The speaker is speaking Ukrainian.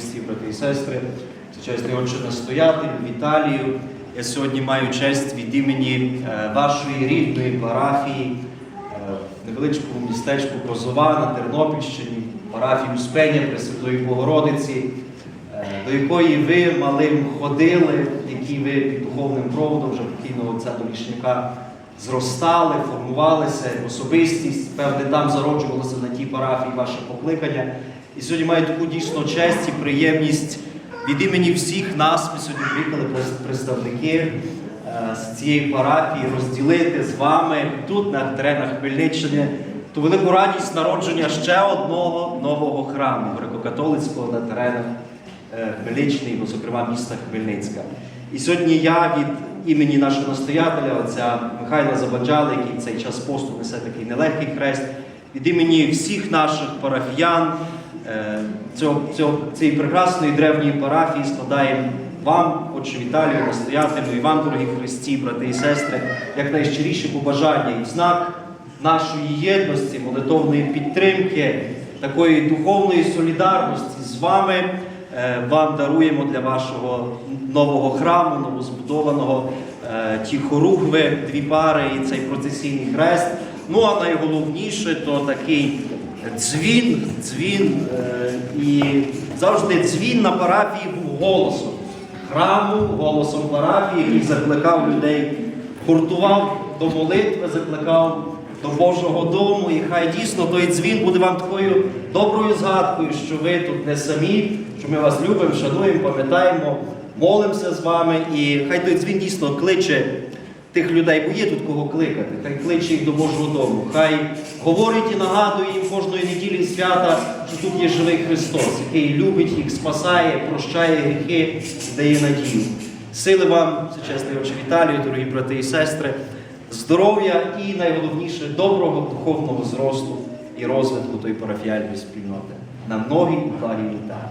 Христі, брати і сестри, чесний отче настоятель, Віталію. Я сьогодні маю честь від імені е, вашої рідної парафії, е, невеличкому містечку Козова на Тернопільщині, парафію Успення Пресвятої Богородиці, е, до якої ви малим ходили, які ви під духовним проводом вже покійного отця Долішняка зростали, формувалися особистість, певне, там зароджувалося на тій парафії ваше покликання. І сьогодні маю таку дійсно честь і приємність від імені всіх нас, ми сьогодні приїхали представники е, з цієї парафії розділити з вами тут, на теренах Хмельниччини, ту велику радість народження ще одного нового храму греко-католицького на теренах е, Хмельниччини, зокрема міста Хмельницька. І сьогодні я від імені нашого настоятеля, отця Михайла Забаджала, який в цей час посту несе такий нелегкий хрест, від імені всіх наших парафіян е, цієї прекрасної древньої парафії складаємо вам, отче Віталію, настоятелю, і вам, дорогі Христі, брати і сестри, як найщиріші побажання і знак нашої єдності, молитовної підтримки, такої духовної солідарності з вами. Е, Вам даруємо для вашого нового храму, новозбудованого е, ті хоругви, дві пари і цей процесійний хрест. Ну а найголовніше то такий дзвін, дзвін е, і завжди дзвін на парафії був голосом храму, голосом парафії, який закликав людей, гуртував до молитви, закликав до Божого дому. І хай дійсно той дзвін буде вам такою доброю згадкою, що ви тут не самі, що ми вас любимо, шануємо, пам'ятаємо, молимося з вами. І хай той дзвін дійсно кличе тих людей, бо є тут кого кликати, хай кличе їх до Божого дому. Хай говорить і нагадує їм кожної неділі свята, що тут є живий Христос, який любить їх, спасає, прощає гріхи, дає надію. Сили вам, всечесний отче Віталію, дорогі брати і сестри, здоров'я і найголовніше доброго духовного зросту і розвитку тої парафіальної спільноти. На многі парі літа.